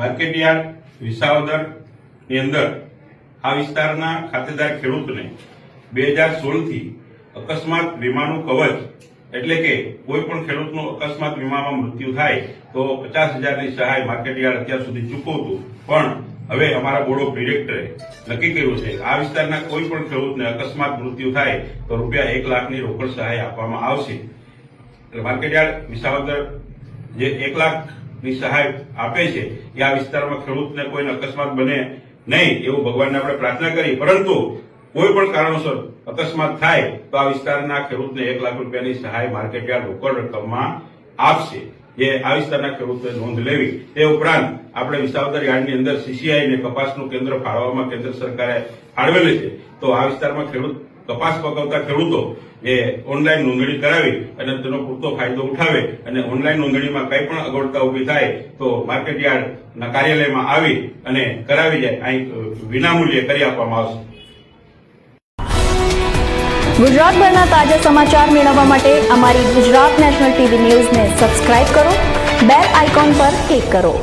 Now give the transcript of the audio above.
Market yard વિસાવદરની અંદર આ વિસ્તારના ખાતેદાર ખેડૂતને બે હજાર સોળથી અકસ્માત વીમાનું કવચ, એટલે કે કોઈ પણ ખેડૂતનું અકસ્માત વીમામાં મૃત્યુ થાય, તો પચાસ હજારની સહાય માર્કેટયાર્ડ અત્યાર સુધી ચૂકવતું. પણ હવે અમારા બોર્ડ ઓફ ડિરેક્ટરે નક્કી કર્યું છે, આ વિસ્તારના કોઈ પણ ખેડૂતને અકસ્માત મૃત્યુ થાય, તો રૂપિયા એક લાખની રોકડ સહાય આપવામાં આવશે. એટલે માર્કેટયાર્ડ વિસાવદર, જે એક લાખની સહાય આપે છે એ આ વિસ્તારમાં ખેડૂતને કોઈને અકસ્માત બને નહીં એવું ભગવાનને આપણે પ્રાર્થના કરી. પરંતુ કોઈ પણ કારણોસર અકસ્માત થાય તો આ વિસ્તારના ખેડૂતને એક લાખ રૂપિયાની સહાય માર્કેટયાર્ડ રોકડ રકમમાં આપશે. જે આ વિસ્તારના ખેડૂતોએ નોંધ લેવી. તે ઉપરાંત આપણે વિસાવદર યાર્ડની અંદર સીસીઆઈ ને કપાસનું કેન્દ્ર ફાળવવામાં કેન્દ્ર સરકારે ફાળવેલું છે. તો આ વિસ્તારમાં ખેડૂત કપાસ પકવતા ખેડૂતો એ ઓનલાઈન નોંધણી કરાવી અને તેનો પૂરતો ફાયદો ઉઠાવે અને ઓનલાઈન નોંધણીમાં કંઈ પણ અગવડતા ઊભી થાય તો માર્કેટયાર્ડના કાર્યાલયમાં આવી અને કરાવી જાય. અહીં વિનામૂલ્યે કરી આપવામાં આવશે. ગુજરાતભરના તાજા સમાચાર મેળવવા માટે અમારી ગુજરાત નેશનલ ટીવી ન્યૂઝને સબસ્ક્રાઇબ કરો, બેલ આઇકોન પર ક્લિક કરો.